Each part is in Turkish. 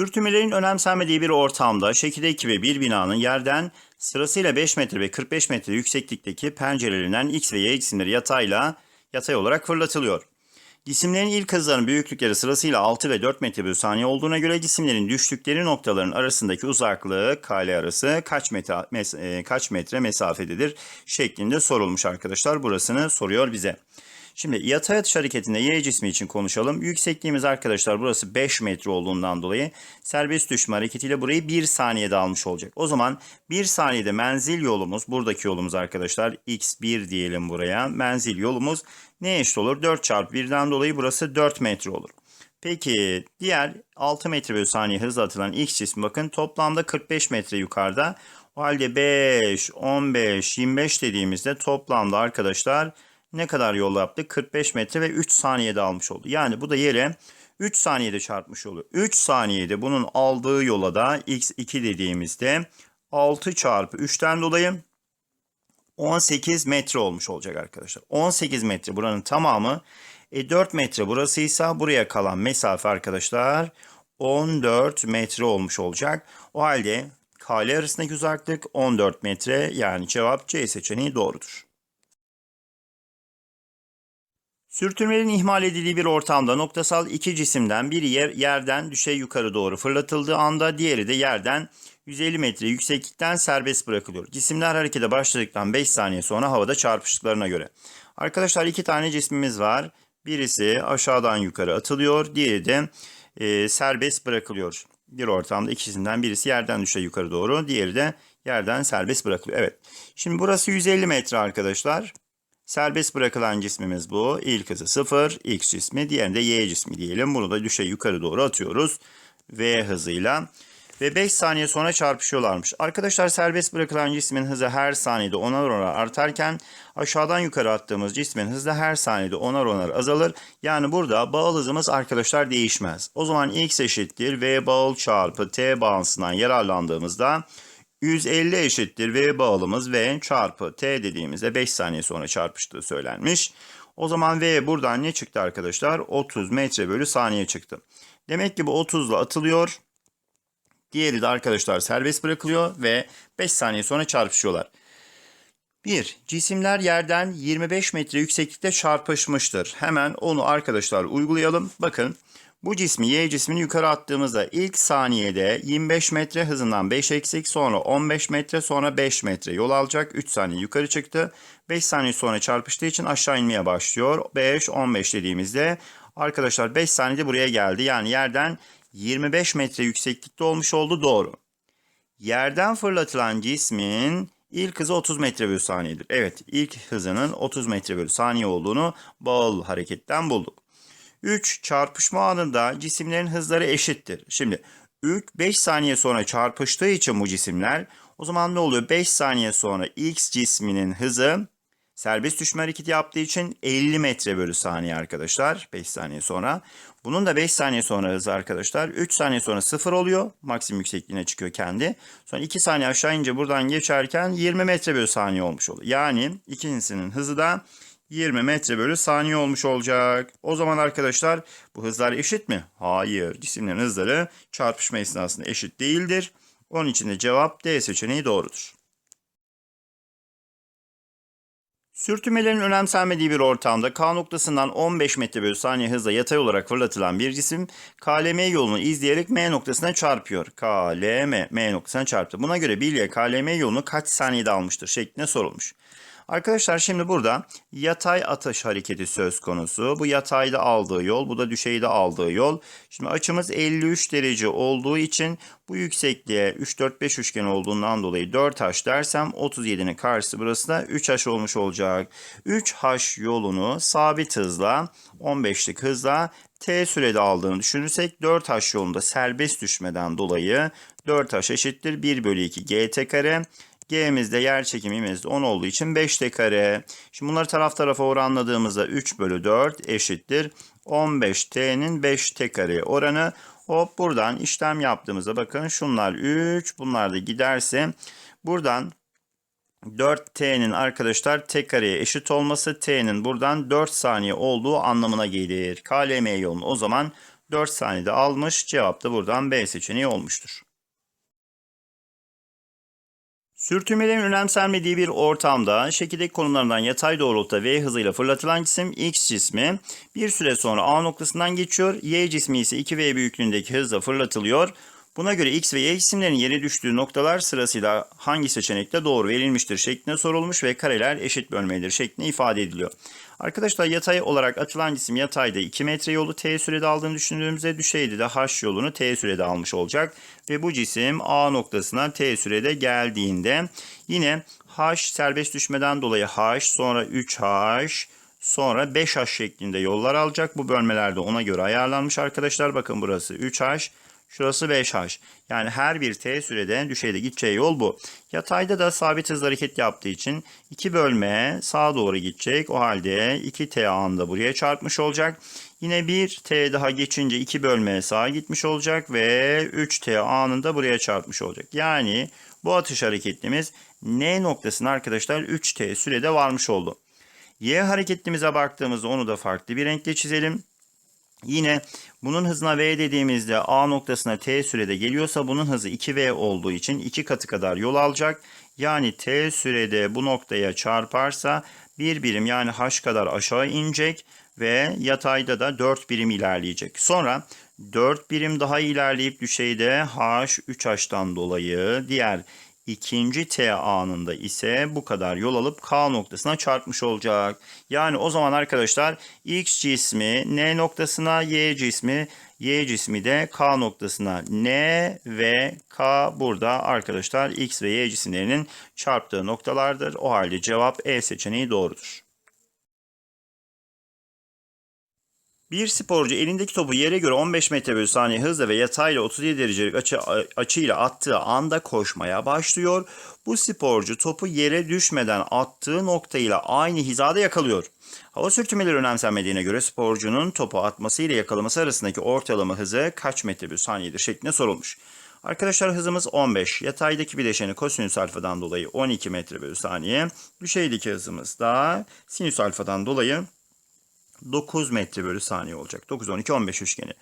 Sürtünmelerin önemsenmediği bir ortamda şekilde 2 ve 1 binanın yerden sırasıyla 5 metre ve 45 metre yükseklikteki pencerelerinden X ve Y cisimleri yatayla yatay olarak fırlatılıyor. Cisimlerin ilk hızlarının büyüklükleri sırasıyla 6 ve 4 metre bölü saniye olduğuna göre cisimlerin düştükleri noktaların arasındaki uzaklığı kale arası kaç metre, mes- e, kaç metre mesafededir şeklinde sorulmuş arkadaşlar. Burasını soruyor bize. Şimdi yatay atış hareketinde Y cismi için konuşalım. Yüksekliğimiz arkadaşlar burası 5 metre olduğundan dolayı serbest düşme hareketiyle burayı 1 saniyede almış olacak. O zaman 1 saniyede menzil yolumuz buradaki yolumuz arkadaşlar x1 diyelim buraya. Menzil yolumuz ne eşit olur? 4 çarpı 1'den dolayı burası 4 metre olur. Peki diğer 6 metre bölü saniye hızla atılan x cismi bakın toplamda 45 metre yukarıda. O halde 5, 15, 25 dediğimizde toplamda arkadaşlar ne kadar yol yaptık? 45 metre ve 3 saniyede almış oldu. Yani bu da yere 3 saniyede çarpmış oluyor. 3 saniyede bunun aldığı yola da x2 dediğimizde 6 çarpı 3'ten dolayı 18 metre olmuş olacak arkadaşlar. 18 metre buranın tamamı. E 4 metre burasıysa buraya kalan mesafe arkadaşlar 14 metre olmuş olacak. O halde kale arasındaki uzaklık 14 metre yani cevap C seçeneği doğrudur. Sürtünmenin ihmal edildiği bir ortamda noktasal iki cisimden biri yer, yerden düşey yukarı doğru fırlatıldığı anda diğeri de yerden 150 metre yükseklikten serbest bırakılıyor. Cisimler harekete başladıktan 5 saniye sonra havada çarpıştıklarına göre. Arkadaşlar iki tane cismimiz var. Birisi aşağıdan yukarı atılıyor, diğeri de e, serbest bırakılıyor. Bir ortamda ikisinden birisi yerden düşey yukarı doğru, diğeri de yerden serbest bırakılıyor. Evet. Şimdi burası 150 metre arkadaşlar. Serbest bırakılan cismimiz bu. İlk hızı 0, X cismi, diğerinde Y cismi diyelim. Bunu da düşey yukarı doğru atıyoruz. V hızıyla. Ve 5 saniye sonra çarpışıyorlarmış. Arkadaşlar serbest bırakılan cismin hızı her saniyede onar onar artarken aşağıdan yukarı attığımız cismin hızı da her saniyede onar onar azalır. Yani burada bağıl hızımız arkadaşlar değişmez. O zaman X eşittir V bağıl çarpı T bağıntısından yararlandığımızda 150 eşittir V bağlımız V çarpı T dediğimizde 5 saniye sonra çarpıştığı söylenmiş. O zaman V buradan ne çıktı arkadaşlar? 30 metre bölü saniye çıktı. Demek ki bu 30 ile atılıyor. Diğeri de arkadaşlar serbest bırakılıyor ve 5 saniye sonra çarpışıyorlar. 1. Cisimler yerden 25 metre yükseklikte çarpışmıştır. Hemen onu arkadaşlar uygulayalım. Bakın bu cismi Y cismini yukarı attığımızda ilk saniyede 25 metre hızından 5 eksik sonra 15 metre sonra 5 metre yol alacak. 3 saniye yukarı çıktı. 5 saniye sonra çarpıştığı için aşağı inmeye başlıyor. 5 15 dediğimizde arkadaşlar 5 saniyede buraya geldi. Yani yerden 25 metre yükseklikte olmuş oldu doğru. Yerden fırlatılan cismin ilk hızı 30 metre bölü saniyedir. Evet ilk hızının 30 metre bölü saniye olduğunu bağıl hareketten bulduk. 3 çarpışma anında cisimlerin hızları eşittir. Şimdi 3 5 saniye sonra çarpıştığı için bu cisimler o zaman ne oluyor? 5 saniye sonra X cisminin hızı serbest düşme hareketi yaptığı için 50 metre bölü saniye arkadaşlar. 5 saniye sonra. Bunun da 5 saniye sonra hızı arkadaşlar. 3 saniye sonra 0 oluyor. Maksimum yüksekliğine çıkıyor kendi. Sonra 2 saniye aşağı ince buradan geçerken 20 metre bölü saniye olmuş oluyor. Yani ikincisinin hızı da 20 metre bölü saniye olmuş olacak. O zaman arkadaşlar bu hızlar eşit mi? Hayır. Cisimlerin hızları çarpışma esnasında eşit değildir. Onun için de cevap D seçeneği doğrudur. Sürtünmelerin önemsenmediği bir ortamda K noktasından 15 metre bölü saniye hızla yatay olarak fırlatılan bir cisim KLM yolunu izleyerek M noktasına çarpıyor. KLM M noktasına çarptı. Buna göre bilye KLM yolunu kaç saniyede almıştır şeklinde sorulmuş. Arkadaşlar şimdi burada yatay atış hareketi söz konusu. Bu yatayda aldığı yol, bu da düşeyde aldığı yol. Şimdi açımız 53 derece olduğu için bu yüksekliğe 3 4 5 üçgen olduğundan dolayı 4h dersem 37'nin karşısı burası da 3h olmuş olacak. 3h yolunu sabit hızla 15'lik hızla t sürede aldığını düşünürsek 4h yolunda serbest düşmeden dolayı 4h eşittir 1 bölü 2 gt kare. G'mizde yer çekimimiz 10 olduğu için 5t kare. Şimdi bunları taraf tarafa oranladığımızda 3 bölü 4 eşittir. 15t'nin 5t kare oranı. Hop buradan işlem yaptığımızda bakın şunlar 3 bunlar da giderse buradan 4t'nin arkadaşlar t kareye eşit olması t'nin buradan 4 saniye olduğu anlamına gelir. KLM yolunu o zaman 4 saniyede almış. Cevap da buradan B seçeneği olmuştur. Sürtünmelerin önemsenmediği bir ortamda şekildeki konumlarından yatay doğrultuda V hızıyla fırlatılan cisim X cismi bir süre sonra A noktasından geçiyor. Y cismi ise 2V büyüklüğündeki hızla fırlatılıyor. Buna göre X ve Y cisimlerin yere düştüğü noktalar sırasıyla hangi seçenekte doğru verilmiştir şeklinde sorulmuş ve kareler eşit bölmeleri şeklinde ifade ediliyor. Arkadaşlar yatay olarak atılan cisim yatayda 2 metre yolu t sürede aldığını düşündüğümüzde düşeyde de h yolunu t sürede almış olacak. Ve bu cisim A noktasına t sürede geldiğinde yine h serbest düşmeden dolayı h sonra 3h sonra 5h şeklinde yollar alacak. Bu bölmelerde ona göre ayarlanmış arkadaşlar. Bakın burası 3h Şurası 5h. Yani her bir t sürede düşeyde gideceği yol bu. Yatayda da sabit hızla hareket yaptığı için 2 bölme sağa doğru gidecek. O halde 2t anında buraya çarpmış olacak. Yine bir t daha geçince 2 bölme sağa gitmiş olacak ve 3t anında buraya çarpmış olacak. Yani bu atış hareketimiz n noktasına arkadaşlar 3t sürede varmış oldu. Y hareketimize baktığımızda onu da farklı bir renkle çizelim. Yine bunun hızına v dediğimizde A noktasına t sürede geliyorsa bunun hızı 2v olduğu için 2 katı kadar yol alacak. Yani t sürede bu noktaya çarparsa bir birim yani h kadar aşağı inecek ve yatayda da 4 birim ilerleyecek. Sonra 4 birim daha ilerleyip düşeyde h 3h'tan dolayı diğer ikinci t anında ise bu kadar yol alıp k noktasına çarpmış olacak. Yani o zaman arkadaşlar x cismi n noktasına y cismi y cismi de k noktasına n ve k burada arkadaşlar x ve y cisimlerinin çarptığı noktalardır. O halde cevap E seçeneği doğrudur. Bir sporcu elindeki topu yere göre 15 metre bölü saniye hızla ve yatayla 37 derecelik açı, açıyla attığı anda koşmaya başlıyor. Bu sporcu topu yere düşmeden attığı noktayla aynı hizada yakalıyor. Hava sürtünmeleri önemsenmediğine göre sporcunun topu atması ile yakalaması arasındaki ortalama hızı kaç metre bölü saniyedir şeklinde sorulmuş. Arkadaşlar hızımız 15. Yataydaki bileşeni kosinüs alfadan dolayı 12 metre bölü saniye. Düşeydeki hızımız da sinüs alfadan dolayı 9 metre bölü saniye olacak. 9, 12, 15 üçgeni.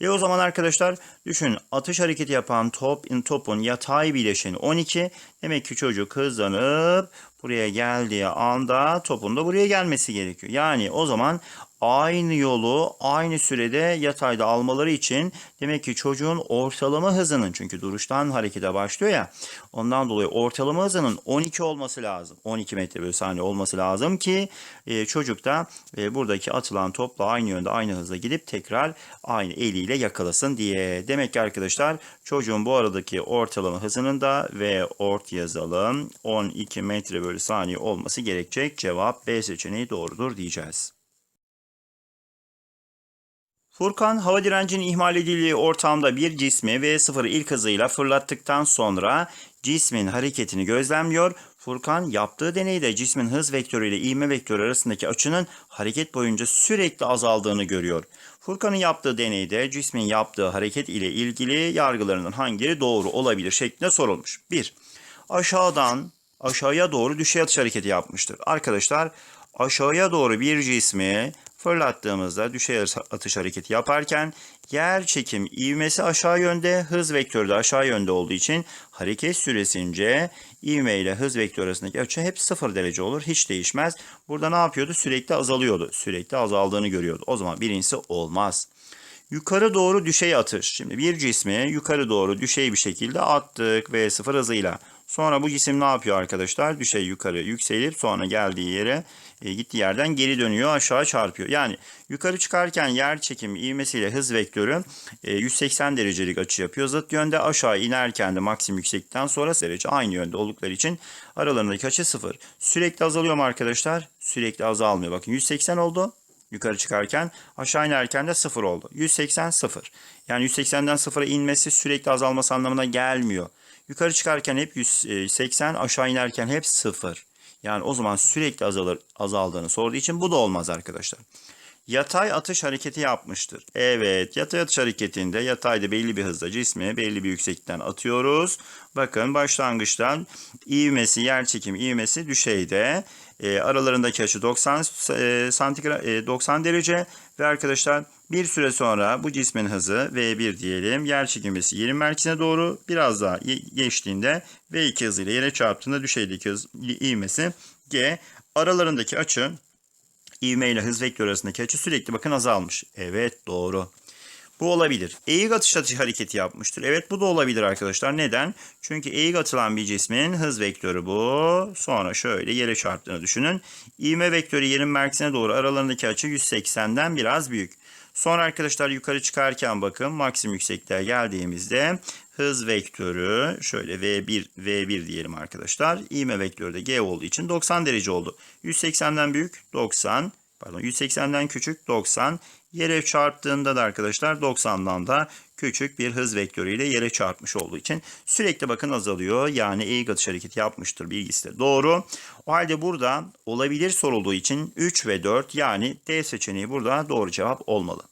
E o zaman arkadaşlar düşün atış hareketi yapan top, topun yatay bileşeni 12. Demek ki çocuk hızlanıp buraya geldiği anda topun da buraya gelmesi gerekiyor. Yani o zaman aynı yolu aynı sürede yatayda almaları için demek ki çocuğun ortalama hızının çünkü duruştan harekete başlıyor ya ondan dolayı ortalama hızının 12 olması lazım. 12 metre bölü saniye olması lazım ki e, çocuk da e, buradaki atılan topla aynı yönde aynı hızla gidip tekrar aynı eliyle yakalasın diye. Demek ki arkadaşlar çocuğun bu aradaki ortalama hızının da ve ort yazalım 12 metre bölü saniye olması gerekecek. Cevap B seçeneği doğrudur diyeceğiz. Furkan hava direncinin ihmal edildiği ortamda bir cismi V0 ilk hızıyla fırlattıktan sonra cismin hareketini gözlemliyor. Furkan yaptığı deneyde cismin hız vektörü ile ivme vektörü arasındaki açının hareket boyunca sürekli azaldığını görüyor. Furkan'ın yaptığı deneyde cismin yaptığı hareket ile ilgili yargılarının hangileri doğru olabilir şeklinde sorulmuş. 1. Aşağıdan aşağıya doğru düşey atış hareketi yapmıştır. Arkadaşlar aşağıya doğru bir cismi fırlattığımızda düşey atış hareketi yaparken yer çekim ivmesi aşağı yönde, hız vektörü de aşağı yönde olduğu için hareket süresince ivme ile hız vektörü arasındaki açı hep sıfır derece olur. Hiç değişmez. Burada ne yapıyordu? Sürekli azalıyordu. Sürekli azaldığını görüyordu. O zaman birincisi olmaz. Yukarı doğru düşey atış. Şimdi bir cismi yukarı doğru düşey bir şekilde attık ve sıfır hızıyla. Sonra bu cisim ne yapıyor arkadaşlar? Düşey yukarı yükselip sonra geldiği yere e, gittiği yerden geri dönüyor aşağı çarpıyor. Yani yukarı çıkarken yer çekimi ivmesiyle hız vektörü e, 180 derecelik açı yapıyor. Zıt yönde aşağı inerken de maksimum yükseklikten sonra derece aynı yönde oldukları için aralarındaki açı sıfır. Sürekli azalıyor mu arkadaşlar? Sürekli azalmıyor. Bakın 180 oldu yukarı çıkarken aşağı inerken de 0 oldu. 180 0. Yani 180'den 0'a inmesi sürekli azalması anlamına gelmiyor. Yukarı çıkarken hep 180, aşağı inerken hep 0. Yani o zaman sürekli azalır, azaldığını sorduğu için bu da olmaz arkadaşlar. Yatay atış hareketi yapmıştır. Evet, yatay atış hareketinde yatayda belli bir hızla cismi belli bir yükseklikten atıyoruz. Bakın başlangıçtan ivmesi, yer çekim ivmesi düşeyde. E, aralarındaki açı 90 e, santigrat e, 90 derece ve arkadaşlar bir süre sonra bu cismin hızı V1 diyelim. Yer çekilmesi yerin merkezine doğru biraz daha geçtiğinde V2 hızıyla yere çarptığında düşeydeki hız ivmesi G. Aralarındaki açı ivme ile hız vektörü arasındaki açı sürekli bakın azalmış. Evet doğru. Bu olabilir. Eğik atış atış hareketi yapmıştır. Evet bu da olabilir arkadaşlar. Neden? Çünkü eğik atılan bir cismin hız vektörü bu. Sonra şöyle yere çarptığını düşünün. İvme vektörü yerin merkezine doğru aralarındaki açı 180'den biraz büyük. Sonra arkadaşlar yukarı çıkarken bakın maksimum yüksekliğe geldiğimizde hız vektörü şöyle V1 V1 diyelim arkadaşlar. İvme vektörü de G olduğu için 90 derece oldu. 180'den büyük 90 pardon 180'den küçük 90 yere çarptığında da arkadaşlar 90'dan da küçük bir hız vektörüyle yere çarpmış olduğu için sürekli bakın azalıyor. Yani eğik atış hareketi yapmıştır bilgisi de doğru. O halde burada olabilir sorulduğu için 3 ve 4 yani D seçeneği burada doğru cevap olmalı.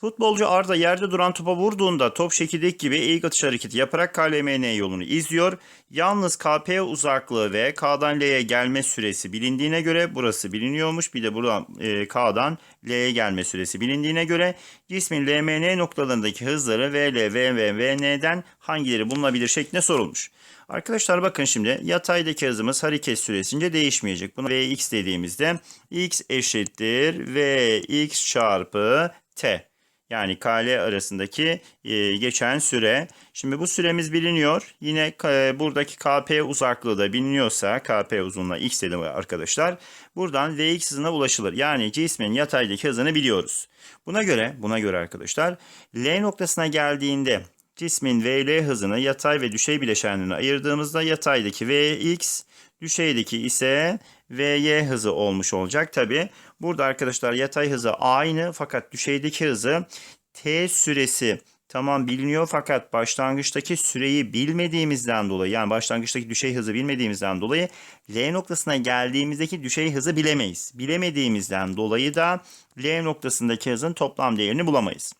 Futbolcu Arda yerde duran topa vurduğunda top şekildeki gibi eğik atış hareketi yaparak KLMN yolunu izliyor. Yalnız KP uzaklığı ve K'dan L'ye gelme süresi bilindiğine göre burası biliniyormuş. Bir de buradan e, K'dan L'ye gelme süresi bilindiğine göre cismin LMN noktalarındaki hızları VL, V ve VN'den hangileri bulunabilir şeklinde sorulmuş. Arkadaşlar bakın şimdi yataydaki hızımız hareket süresince değişmeyecek. Bunu Vx dediğimizde x eşittir Vx çarpı t. Yani KL arasındaki e, geçen süre. Şimdi bu süremiz biliniyor. Yine e, buradaki KP uzaklığı da biliniyorsa KP uzunluğu x dedim arkadaşlar. Buradan Vx hızına ulaşılır. Yani cismin yataydaki hızını biliyoruz. Buna göre buna göre arkadaşlar L noktasına geldiğinde cismin VL hızını yatay ve düşey bileşenlerine ayırdığımızda yataydaki Vx, düşeydeki ise Vy hızı olmuş olacak. Tabi burada arkadaşlar yatay hızı aynı fakat düşeydeki hızı t süresi tamam biliniyor fakat başlangıçtaki süreyi bilmediğimizden dolayı yani başlangıçtaki düşey hızı bilmediğimizden dolayı L noktasına geldiğimizdeki düşey hızı bilemeyiz. Bilemediğimizden dolayı da L noktasındaki hızın toplam değerini bulamayız.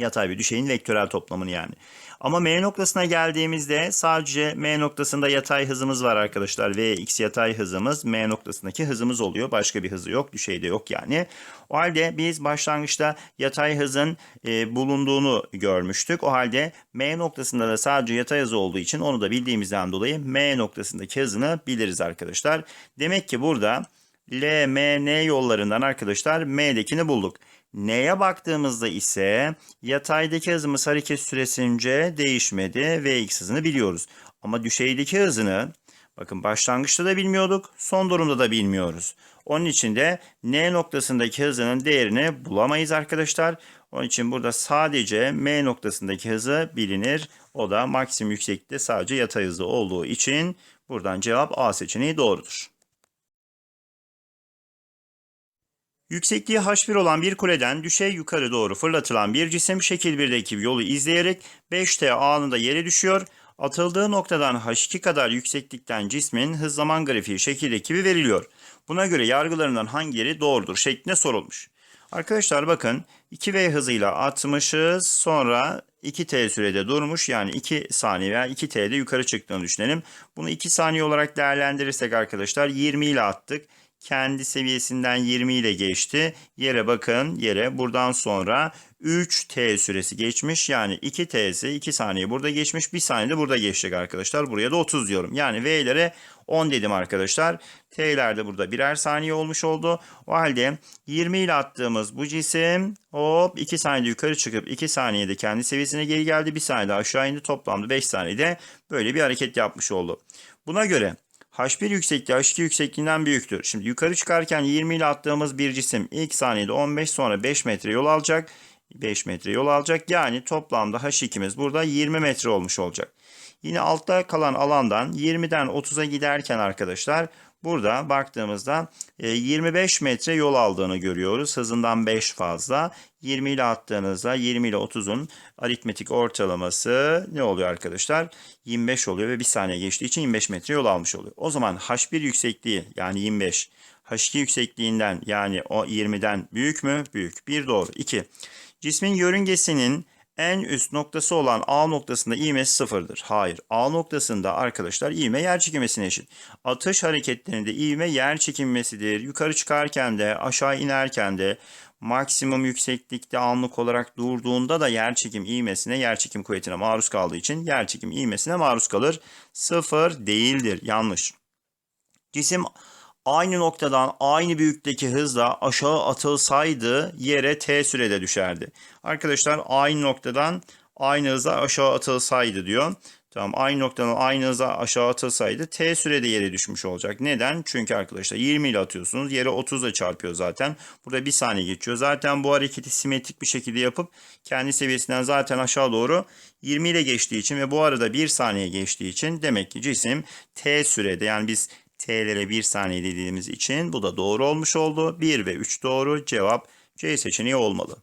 Yatay ve düşeyin vektörel toplamını yani. Ama M noktasına geldiğimizde sadece M noktasında yatay hızımız var arkadaşlar. Vx yatay hızımız M noktasındaki hızımız oluyor. Başka bir hızı yok. Düşeyde yok yani. O halde biz başlangıçta yatay hızın e, bulunduğunu görmüştük. O halde M noktasında da sadece yatay hızı olduğu için onu da bildiğimizden dolayı M noktasındaki hızını biliriz arkadaşlar. Demek ki burada L, M, N yollarından arkadaşlar M'dekini bulduk. N'ye baktığımızda ise yataydaki hızımız hareket süresince değişmedi ve x hızını biliyoruz. Ama düşeydeki hızını bakın başlangıçta da bilmiyorduk, son durumda da bilmiyoruz. Onun için de N noktasındaki hızının değerini bulamayız arkadaşlar. Onun için burada sadece M noktasındaki hızı bilinir. O da maksimum yükseklikte sadece yatay hızı olduğu için buradan cevap A seçeneği doğrudur. Yüksekliği h1 olan bir kuleden düşey yukarı doğru fırlatılan bir cisim şekil 1'deki yolu izleyerek 5t anında yere düşüyor. Atıldığı noktadan h2 kadar yükseklikten cismin hız zaman grafiği şekildeki gibi veriliyor. Buna göre yargılarından hangileri doğrudur şeklinde sorulmuş. Arkadaşlar bakın 2v hızıyla atmışız sonra 2t sürede durmuş yani 2 saniye veya 2t'de yukarı çıktığını düşünelim. Bunu 2 saniye olarak değerlendirirsek arkadaşlar 20 ile attık kendi seviyesinden 20 ile geçti. Yere bakın yere buradan sonra 3T süresi geçmiş. Yani 2T'si 2 saniye burada geçmiş. 1 saniye de burada geçecek arkadaşlar. Buraya da 30 diyorum. Yani V'lere 10 dedim arkadaşlar. T'ler de burada birer saniye olmuş oldu. O halde 20 ile attığımız bu cisim hop 2 saniyede yukarı çıkıp 2 saniyede kendi seviyesine geri geldi. 1 saniyede aşağı indi. Toplamda 5 saniyede böyle bir hareket yapmış oldu. Buna göre H1 yüksekliği H2 yüksekliğinden büyüktür. Şimdi yukarı çıkarken 20 ile attığımız bir cisim ilk saniyede 15 sonra 5 metre yol alacak. 5 metre yol alacak. Yani toplamda H2'miz burada 20 metre olmuş olacak. Yine altta kalan alandan 20'den 30'a giderken arkadaşlar burada baktığımızda 25 metre yol aldığını görüyoruz. Hızından 5 fazla. 20 ile attığınızda 20 ile 30'un aritmetik ortalaması ne oluyor arkadaşlar? 25 oluyor ve 1 saniye geçtiği için 25 metre yol almış oluyor. O zaman H1 yüksekliği yani 25 H2 yüksekliğinden yani o 20'den büyük mü? Büyük. 1 doğru. 2. Cismin yörüngesinin en üst noktası olan A noktasında ivmesi sıfırdır. Hayır. A noktasında arkadaşlar ivme yer çekilmesine eşit. Atış hareketlerinde ivme yer çekilmesidir. Yukarı çıkarken de aşağı inerken de maksimum yükseklikte anlık olarak durduğunda da yer çekim ivmesine, yer çekim kuvvetine maruz kaldığı için yer çekim ivmesine maruz kalır. Sıfır değildir. Yanlış. Cisim aynı noktadan aynı büyüklükteki hızla aşağı atılsaydı yere t sürede düşerdi. Arkadaşlar aynı noktadan aynı hızla aşağı atılsaydı diyor. Tamam aynı noktadan aynı hızla aşağı atılsaydı t sürede yere düşmüş olacak. Neden? Çünkü arkadaşlar 20 ile atıyorsunuz. Yere 30 ile çarpıyor zaten. Burada 1 saniye geçiyor. Zaten bu hareketi simetrik bir şekilde yapıp kendi seviyesinden zaten aşağı doğru 20 ile geçtiği için ve bu arada 1 saniye geçtiği için demek ki cisim t sürede yani biz t'lere 1 saniye dediğimiz için bu da doğru olmuş oldu. 1 ve 3 doğru. Cevap C seçeneği olmalı.